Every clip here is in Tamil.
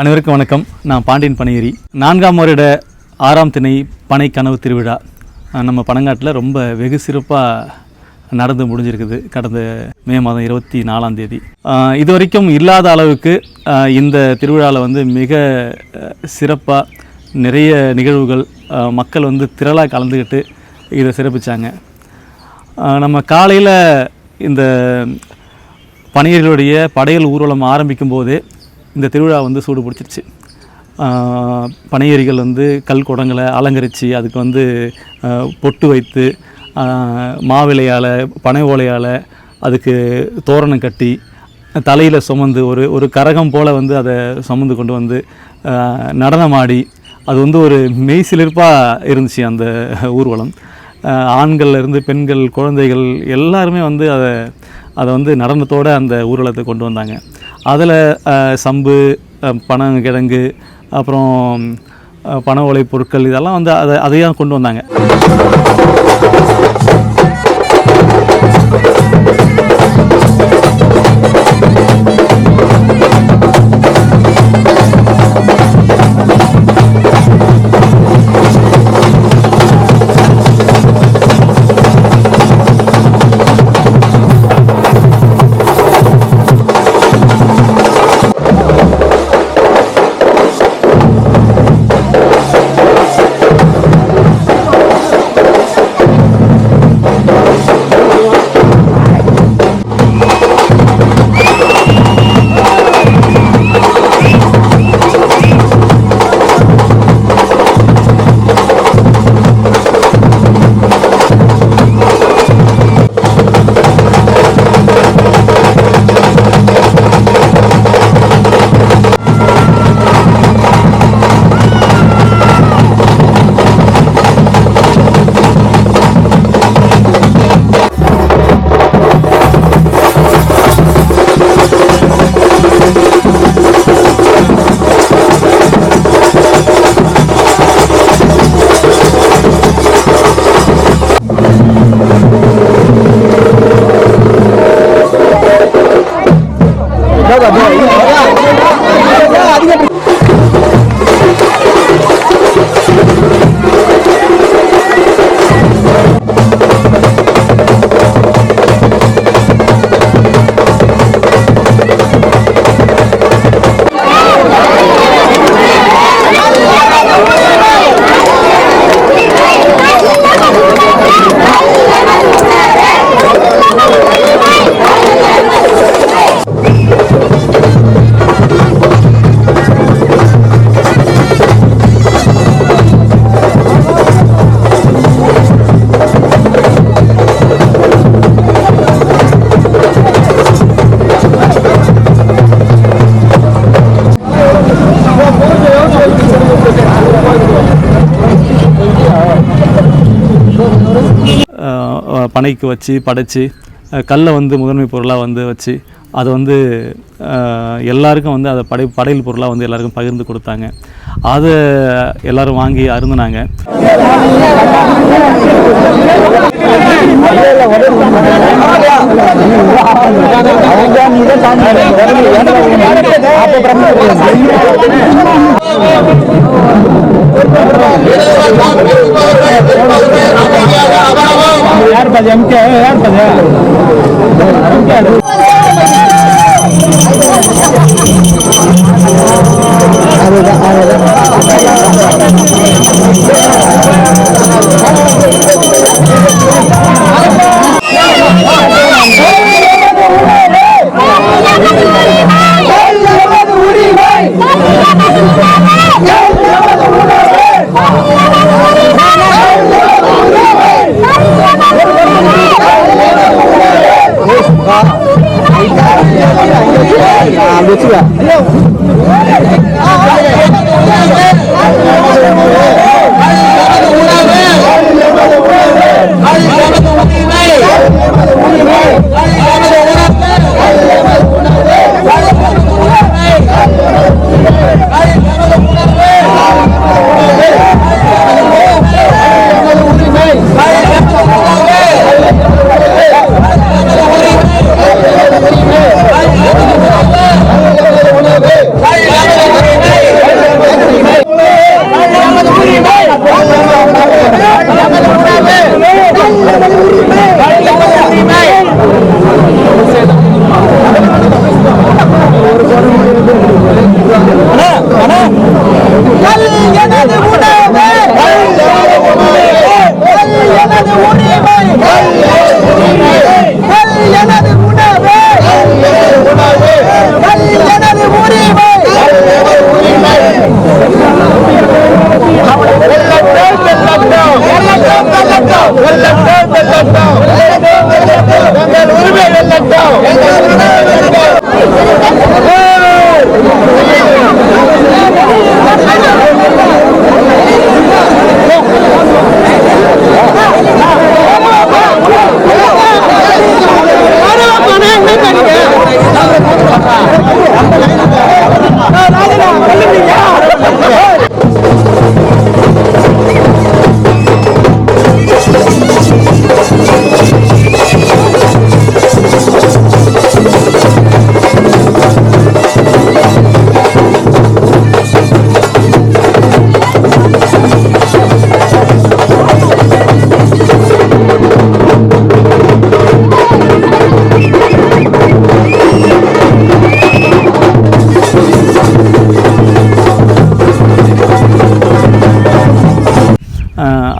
அனைவருக்கும் வணக்கம். நான் பாண்டியன் பனையேரி. நான்காம் வருட ஆறாம் திணை பனை கனவு திருவிழா. நம்ம பனங்காட்டில் ரொம்ப வெகு சிறப்பாக நடந்து முடிஞ்சிருக்குது கடந்த மே மாதம் இருபத்தி நாலாம் தேதி. இது வரைக்கும் இல்லாத அளவுக்கு இந்த திருவிழாவில் வந்து மிக சிறப்பாக நிறைய நிகழ்வுகள் மக்கள் வந்து திரளாக கலந்துக்கிட்டு இதை சிறப்பித்தாங்க நம்ம காலையில் இந்த பணியர்களுடைய படையல் ஊர்வலம் ஆரம்பிக்கும் போதே இந்த திருவிழா வந்து சூடு பிடிச்சிருச்சு. ஆஹ் வந்து கல் குடங்களை அலங்கரித்து அதுக்கு வந்து பொட்டு வைத்து மாவிலையால் பனை ஓலையால் அதுக்கு தோரணம் கட்டி தலையில் சுமந்து ஒரு ஒரு கரகம் போல் வந்து அதை சுமந்து கொண்டு வந்து நடனமாடி அது வந்து ஒரு மெய்சிலிர்ப்பாக இருந்துச்சு அந்த ஊர்வலம். ஆண்கள்லேருந்து பெண்கள் குழந்தைகள் எல்லாருமே வந்து அதை அதை வந்து நடனத்தோடு அந்த ஊர்வலத்தை கொண்டு வந்தாங்க. அதில் சம்பு பனங்கிழங்கு அப்புறம் பன ஓலை பொருட்கள் இதெல்லாம் வந்து அதை அதையும் கொண்டு வந்தாங்க. பனைக்கு வச்சு படைச்சி கல்லை வந்து முதன்மை பொருளாக வந்து வச்சு அதை வந்து எல்லாருக்கும் வந்து அதை படை படையல் பொருளாக வந்து எல்லாருக்கும் பகிர்ந்து கொடுத்தாங்க. அதை எல்லாரும் வாங்கி அருந்தினாங்க. यार बजे हम क्या है यार बजे? हम क्या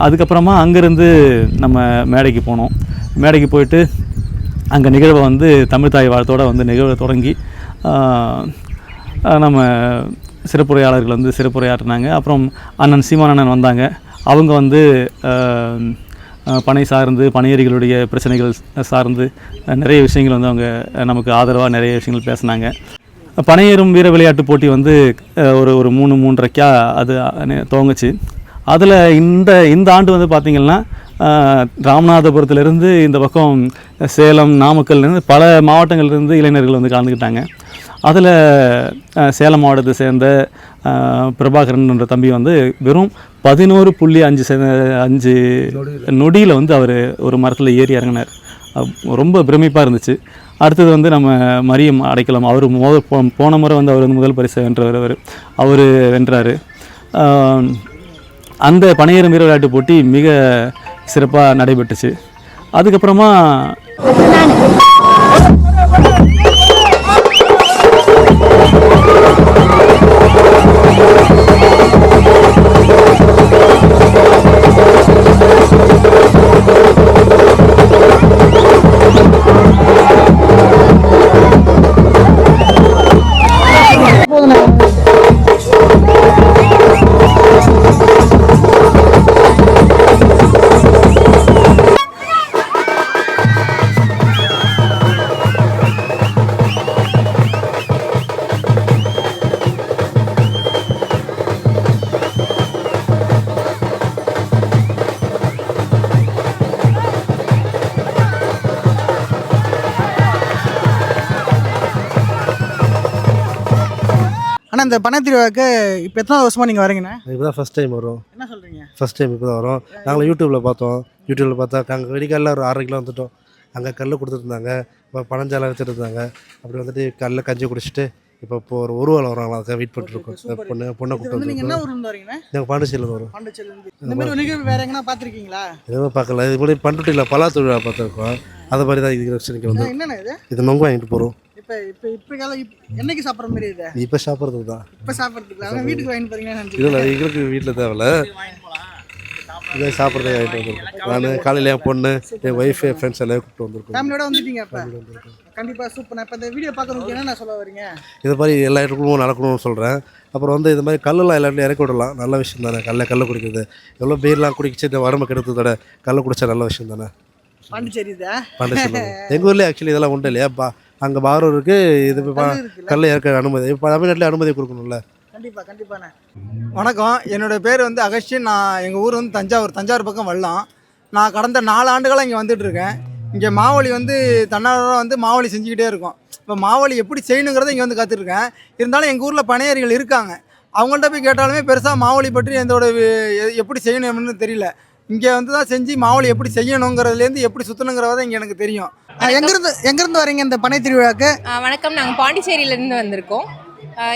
அதுக்கப்புறமா அங்கேருந்து நம்ம மேடைக்கு போனோம். மேடைக்கு போயிட்டு அங்கே நிகழ்வை வந்து தமிழ் தாய் வாழ்த்தோட வந்து நிகழ்வை தொடங்கி நம்ம சிறப்புரையாளர்கள் வந்து சிறப்புரையாற்றினாங்க. அப்புறம் அண்ணன் சீமானண்ணன் வந்தாங்க. அவங்க வந்து பனை சார்ந்து பணியரிகளுடைய பிரச்சனைகள் சார்ந்து நிறைய விஷயங்கள் வந்து அவங்க நமக்கு ஆதரவாக நிறைய விஷயங்கள் பேசினாங்க. பனையேறும் வீர விளையாட்டு போட்டி வந்து ஒரு ஒரு மூணு மூன்றரைக்கா அது துவங்குச்சு. அதில் இந்த இந்த ஆண்டு வந்து பார்த்திங்கன்னா ராமநாதபுரத்துலேருந்து இந்த பக்கம் சேலம் நாமக்கல்லேருந்து பல மாவட்டங்கள்லேருந்து இளைஞர்கள் வந்து கலந்துக்கிட்டாங்க. அதில் சேலம் மாவட்டத்தை சேர்ந்த பிரபாகரன் என்ற தம்பி வந்து வெறும் பதினோரு புள்ளி அஞ்சு செ அஞ்சு நொடியில் வந்து அவர் ஒரு மரத்தில் ஏறி இறங்கினார். ரொம்ப பிரமிப்பாக இருந்துச்சு. அடுத்தது வந்து நம்ம மரியம் அடைக்கலம் அவர் மோத போ- போன முறை வந்து அவர் வந்து முதல் பரிசு வென்றவர் அவர். அவர் வென்றார். அந்த பனையேறும் வீர விளையாட்டு போட்டி மிக சிறப்பாக நடைபெற்றுச்சு. அதுக்கப்புறமா அண்ணா இந்த பனை திருவிழாக்கு இப்போ எத்தனை வருஷமா நீங்கள் வரீங்கண்ணா? இப்போ தான் ஃபஸ்ட் டைம் வரும். என்ன சொல்கிறீங்க ஃபஸ்ட் டைம் இப்போ தான் வரும். நாங்கள் யூடியூப்பில் பார்த்தோம். யூடியூப்பில் பார்த்தா அங்கே வெடிக்கல்ல ஒரு ஆறரை கிலோ வந்துட்டோம். அங்கே கல் கொடுத்துருந்தாங்க இப்போ பனஞ்சாலை வச்சுட்டு இருந்தாங்க. அப்படி வந்துட்டு கல்ல கஞ்சி குடிச்சிட்டு இப்போ இப்போ ஒரு உருவலம் வராங்களா அதுக்காக வெயிட் பண்ணிட்டுருக்கோம் இந்த பொண்ணு பொண்ணை கூப்பிட்டு நாங்கள் பாண்டிச்சேரியில் வரோம். ஒரு எதுவும் பார்க்கல. இது மாதிரி பண்ருட்டியில் பலா திருவிழா பார்த்துருக்கோம். அதை மாதிரி தான் இது வச்சுருக்கு வந்து இது? இது நொங்கு வாங்கிட்டு போகிறோம் இப்போ இப்போ இப்போ காலம் இப் என்னைக்கு சாப்பிட்ற மாதிரி இது இப்போ சாப்பிட்றதுக்கு தான். இப்போ சாப்பிட்றதுக்கு வீட்டுக்கு போறீங்கன்னு எங்களுக்கு வீட்டில் தேவையில்ல. இதை சாப்பிட்றதே வாங்கிட்டு வந்திருக்கோம். நான் காலையில் என் பொண்ணு என் ஒய்ஃப் என் ஃப்ரெண்ட்ஸ் எல்லாம் கூப்பிட்டு வந்திருக்கோம். ஃபேமிலியோட வந்துட்டீங்க இப்போ கண்டிப்பாக சூப்பர் இப்போ இந்த வீடியோ பார்க்குறதுக்கு என்னென்ன சொல்ல வரீங்க? இது மாதிரி எல்லா இடத்துக்கும் நடக்கணும்னு சொல்கிறேன் அப்புறம் வந்து இது மாதிரி கல்லெல்லாம் எல்லா இடத்துலையும் இறக்கி விடலாம். நல்ல விஷயம் தானே. கல்ல கல்ல குடிக்கிறது. எவ்வளோ பீர்லாம் குடிச்சு இந்த உடம்பு கெடுத்ததோட கல்ல குடிச்சா நல்ல விஷயம் தானே? பாண்டிச்சேரி இதா? பாண்டிச்சேரி. எங்கள் ஊர்லேயே ஆக்சுவலி இதெல்லாம் உண்டு இல்லையா? பா அங்கே பாரூர் இருக்குது இது கல்லு இறக்க அனுமதி. இப்போ தமிழ்நாட்டில் அனுமதி கொடுக்கணும்ல? கண்டிப்பாக கண்டிப்பாண்ணே. வணக்கம். என்னோட பேர் வந்து அகஸ்டின். நான் எங்கள் ஊர் வந்து தஞ்சாவூர் தஞ்சாவூர் பக்கம் வரலாம். நான் கடந்த நாலு ஆண்டுகளாக இங்கே வந்துட்டு இருக்கேன். இங்கே மாவழி வந்து தன்னார்வம் வந்து மாவழி செஞ்சுக்கிட்டே இருக்கோம். இப்போ மாவழி எப்படி செய்யணுங்கிறத இங்கே வந்து கற்றுருக்கேன் இருந்தாலும் எங்கள் ஊரில் பணியாரிகள் இருக்காங்க. அவங்கள்ட்ட போய் கேட்டாலுமே பெருசாக மாவழி பற்றி எந்தோட எப்படி செய்யணும்னு தெரியல. இங்கே வந்து தான் செஞ்சு மாவழி எப்படி செய்யணுங்கிறதுலேருந்து எப்படி சுற்றணுங்கிறத இங்கே எனக்கு தெரியும். எங்கேருந்து எங்கேருந்து வரீங்க இந்த பனை திருவிழாக்கு? வணக்கம். நாங்கள் பாண்டிச்சேரியிலேருந்து வந்திருக்கோம்.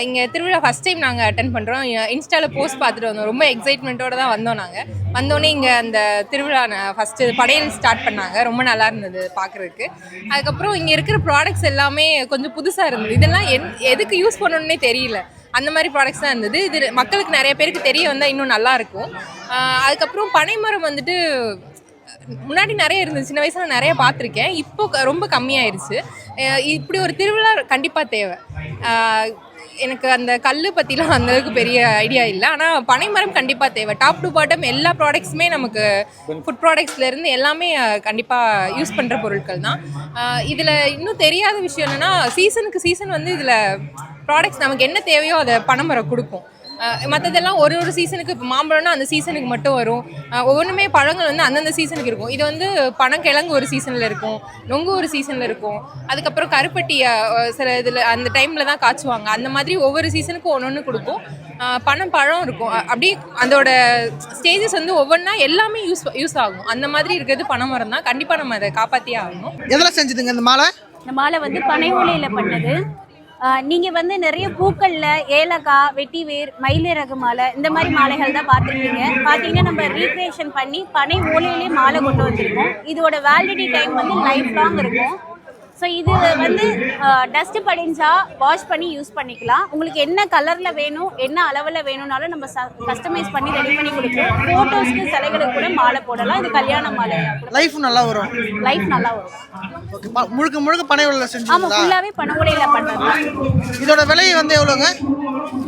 இங்கே திருவிழா ஃபஸ்ட் டைம் நாங்கள் அட்டன் பண்ணுறோம் இன்ஸ்டாவில் போஸ்ட் பார்த்துட்டு வந்தோம். ரொம்ப எக்ஸைட்மெண்ட்டோட தான் வந்தோம் நாங்கள் வந்தோடனே இங்கே அந்த திருவிழா ஃபஸ்ட்டு படையல் ஸ்டார்ட் பண்ணாங்க. ரொம்ப நல்லா இருந்தது பார்க்குறதுக்கு அதுக்கப்புறம் இங்கே இருக்கிற ப்ராடக்ட்ஸ் எல்லாமே கொஞ்சம் புதுசாக இருந்தது. இதெல்லாம் என் எதுக்கு யூஸ் பண்ணணுன்னே தெரியல. அந்த மாதிரி ப்ராடக்ட்ஸ் தான் இருந்தது. இது மக்களுக்கு நிறைய பேருக்கு தெரிய வந்தால் இன்னும் நல்லாயிருக்கும் அதுக்கப்புறம் பனைமரம் வந்துட்டு முன்னாடி நிறைய இருந்தது. சின்ன வயசில் நிறைய பார்த்துருக்கேன். இப்போ ரொம்ப கம்மியாயிருச்சு. இப்படி ஒரு திருவிழா கண்டிப்பாக தேவை. எனக்கு அந்த கல் பற்றிலாம் அந்தளவுக்கு பெரிய ஐடியா இல்லை. ஆனால் பனைமரம் கண்டிப்பாக தேவை. டாப் டு பாட்டம் எல்லா ப்ராடக்ட்ஸுமே நமக்கு ஃபுட் ப்ராடக்ட்ஸ்லேருந்து எல்லாமே கண்டிப்பாக யூஸ் பண்ணுற பொருட்கள் தான். இதில் இன்னும் தெரியாத விஷயம் என்னென்னா சீசனுக்கு சீசன் வந்து இதில் ப்ராடக்ட்ஸ் நமக்கு என்ன தேவையோ அதை பனைமரம் கொடுக்கும். மற்றதெல்லாம் ஒரு ஒரு சீசனுக்கு இப்போ மாம்பழம்னா அந்த சீசனுக்கு மட்டும் வரும். ஒவ்வொன்றுமே பழங்கள் வந்து அந்தந்த சீசனுக்கு இருக்கும். இது வந்து பனங்கிழங்கு ஒரு சீசனில் இருக்கும் நொங்கு ஒரு சீசனில் இருக்கும். அதுக்கப்புறம் கருப்பட்டி அஹ், சில இதில் அந்த டைமில் தான் காய்ச்சுவாங்க. அந்த மாதிரி ஒவ்வொரு சீசனுக்கும் ஒன்று ஒன்று கொடுக்கும் பனம் பழம் இருக்கும். அப்படியே அதோட ஸ்டேஜஸ் வந்து ஒவ்வொன்றா எல்லாமே யூஸ் யூஸ் ஆகும். அந்த மாதிரி இருக்கிறது பனைமரம் தான். கண்டிப்பாக நம்ம அதை காப்பாற்றியே ஆகணும். எதில் செஞ்சுதுங்க இந்த மாலை? இந்த மாலை வந்து பனை ஓலையில பண்ணது. நீங்கள் நீங்க வந்து நிறைய பூக்கள்ல ஏலக்காய் வெட்டிவேர் மயிலிறகு மாலை இந்த மாதிரி மாலைகள் தான் பார்த்துருக்கீங்க. பார்த்தீங்கன்னா நம்ம ரீக்ரியேஷன் பண்ணி பனை ஓலையிலே மாலை கொண்டு வந்திருக்கோம். இதோட வேலிடிட்டி டைம் வந்து லைஃப் லாங் இருக்கும். ஸோ இது வந்து டஸ்ட் படிஞ்சா வாஷ் பண்ணி யூஸ் பண்ணிக்கலாம். உங்களுக்கு என்ன கலர்ல வேணும் என்ன அளவுல வேணும்னாலும் நம்ம கஸ்டமைஸ் பண்ணி ரெடி பண்ணி கொடுக்குறோம் ஃபோட்டோஸ்க்கு சிலைகளுக்கு கூட மாலை போடலாம். இது கல்யாண மாலை. லைஃப் நல்லா வரும். லைஃப் நல்லா வரும். முழுக்க முழுக்க பனை உள்ள ஆமா செஞ்சுங்களா ஃபுல்லாவே பனங்குடையில பண்றது இதோட விலை வந்து எவ்வளோங்க?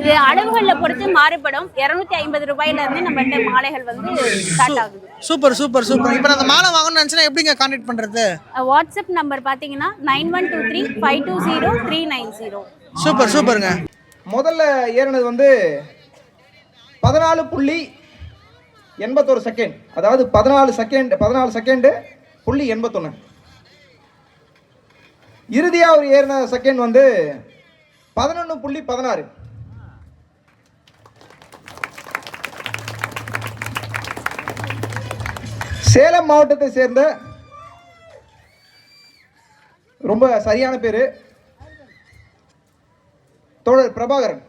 இது அளவுகளை பொறுத்து மாறுபடும். இருநூத்தி ஐம்பது ரூபாயில இருந்து நம்மகிட்ட மாலைகள் வந்து ஸ்டார்ட் ஆகுது. Super super super. இப்போ அந்த மாலை வாங்கணும்னு நினச்சினா எப்படிங்க கான்டாக்ட் பண்ணுறது வாட்ஸ்அப் நம்பர் பார்த்தீங்கன்னா nine one two three five two zero three nine zero super சூப்பருங்க. முதல்ல ஏறினது வந்து பதினாலு புள்ளி எண்பத்தொரு செகண்ட் அதாவது பதினாலு செகண்ட் பதினாலு செகண்டு புள்ளி எண்பத்தொன்று இறுதியாக அவர் ஏறின செகண்ட் வந்து பதினொன்று புள்ளி பதினாறு. சேலம் மாவட்டத்தை சேர்ந்த ரொம்ப சரியான பேர் தோழர் பிரபாகரன்.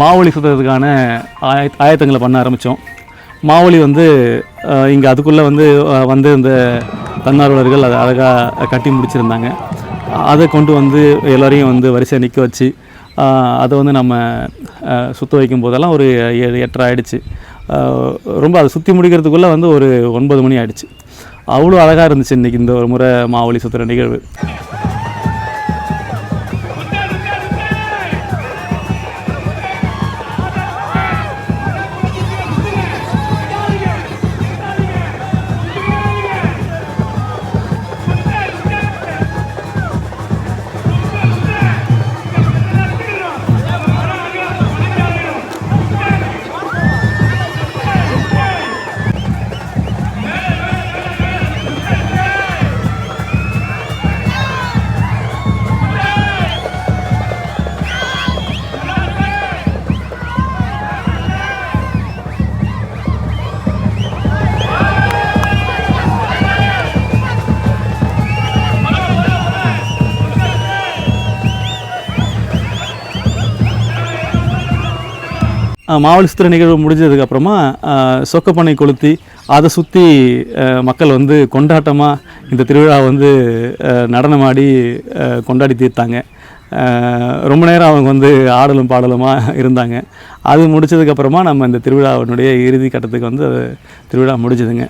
மாவழி சுற்றுறதுக்கான ஆய ஆயத்தங்களை பண்ண ஆரம்பித்தோம் மாவழி வந்து இங்கே அதுக்குள்ளே வந்து வந்து இந்த தன்னார்வலர்கள் அதை அழகாக கட்டி முடிச்சிருந்தாங்க. அதை கொண்டு வந்து எல்லோரையும் வந்து வரிசையாக நிற்க வச்சு அதை வந்து நம்ம சுற்ற வைக்கும் போதெல்லாம் ஒரு ஏழு எட்டரை ஆகிடுச்சு ரொம்ப அதை சுற்றி முடிக்கிறதுக்குள்ளே வந்து ஒரு ஒன்பது மணி ஆகிடுச்சு அவ்வளோ அழகாக இருந்துச்சு இன்றைக்கி இந்த ஒரு முறை மாவழி சுற்றுற நிகழ்வு. அஹ் நிகழ்வு முடிஞ்சதுக்கப்புறமா சொக்கப்பனை கொளுத்தி அதை சுற்றி மக்கள் வந்து கொண்டாட்டமாக இந்த திருவிழா வந்து நடனமாடி கொண்டாடி தீர்த்தாங்க. ரொம்ப நேரம் அவங்க வந்து ஆடலும் பாடலுமாக இருந்தாங்க. அது முடிச்சதுக்கப்புறமா நம்ம இந்த திருவிழாவினுடைய இறுதி கட்டத்துக்கு வந்து திருவிழா முடிஞ்சதுங்க.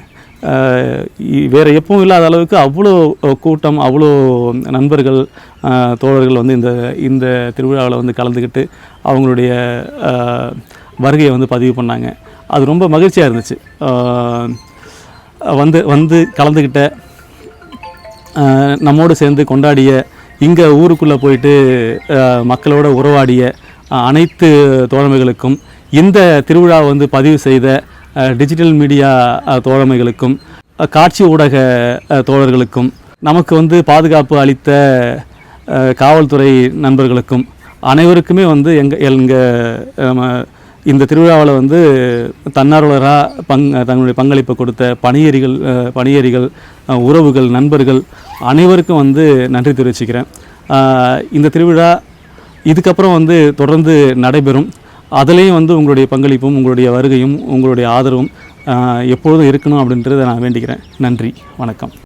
வேறு எப்பவும் இல்லாத அளவுக்கு அவ்வளோ கூட்டம் அவ்வளோ நண்பர்கள் தோழர்கள் வந்து இந்த இந்த திருவிழாவில் வந்து கலந்துக்கிட்டு அவங்களுடைய வருகையை வந்து பதிவு பண்ணாங்க. அது ரொம்ப மகிழ்ச்சியாக இருந்துச்சு. வந்து வந்து கலந்துக்கிட்ட நம்மோடு சேர்ந்து கொண்டாடிய இங்கே ஊருக்குள்ளே போயிட்டு மக்களோட உறவாடிய அனைத்து தோழமைகளுக்கும் இந்த திருவிழா வந்து பதிவு செய்த டிஜிட்டல் மீடியா தோழமைகளுக்கும் காட்சி ஊடக தோழர்களுக்கும் நமக்கு வந்து பாதுகாப்பு அளித்த காவல்துறை நண்பர்களுக்கும் அனைவருக்குமே வந்து எங்கள் எங்கள் இந்த திருவிழாவில் வந்து தன்னார்வலராக பங் தங்களுடைய பங்களிப்பை கொடுத்த பணியரிகள் பணியரிகள் உறவுகள் நண்பர்கள் அனைவருக்கும் வந்து நன்றி தெரிவிச்சுக்கிறேன். இந்த திருவிழா இதுக்கப்புறம் வந்து தொடர்ந்து நடைபெறும். அதுலேயும் வந்து உங்களுடைய பங்களிப்பும் உங்களுடைய வருகையும் உங்களுடைய ஆதரவும் எப்பொழுதும் இருக்கணும் அப்படின்றத நான் வேண்டிக்கிறேன். நன்றி. வணக்கம்.